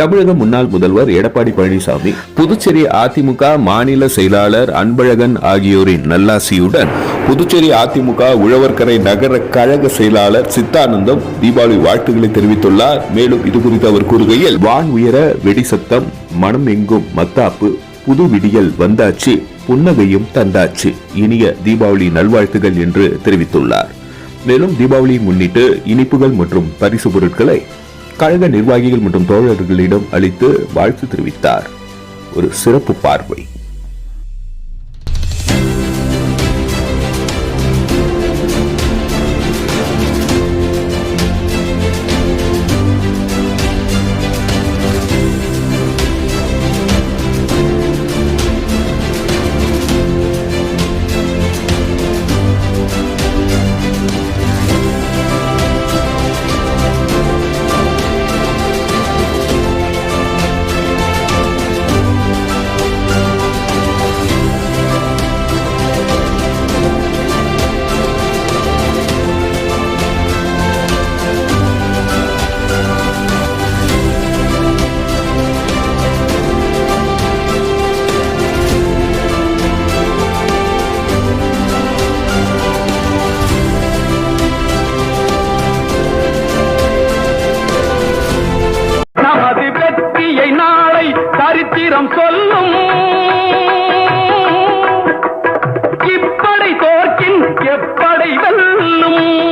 தமிழக முன்னாள் முதல்வர் எடப்பாடி பழனிசாமி புதுச்சேரி அதிமுக மாநில செயலாளர் அன்பழகன் ஆகியோரின் நல்லாசியுடன் புதுச்சேரி அதிமுக உழவர்கரை நகர கழக செயலாளர் சித்தானந்தம் தீபாவளி வாழ்த்துக்களை தெரிவித்துள்ளார். மேலும் இது குறித்து அவர் கூறுகையில் வான் உயர வெடி சத்தம் மனம் எங்கும் மத்தாப்பு புது விடியல் வந்தாச்சு புன்னகையும் தந்தாச்சு. இனிய தீபாவளி நல்வாழ்த்துகள் என்று தெரிவித்துள்ளார். மேலும் தீபாவளியை முன்னிட்டு இனிப்புகள் மற்றும் பரிசு பொருட்களை கழக நிர்வாகிகள் மற்றும் தோழர்களிடம் அளித்து வாழ்த்து தெரிவித்தார். ஒரு சிறப்பு பார்வை. வெற்றியை நாளை சரித்திரம் சொல்லும். இப்படை தோற்கின் எப்படை வெல்லும்.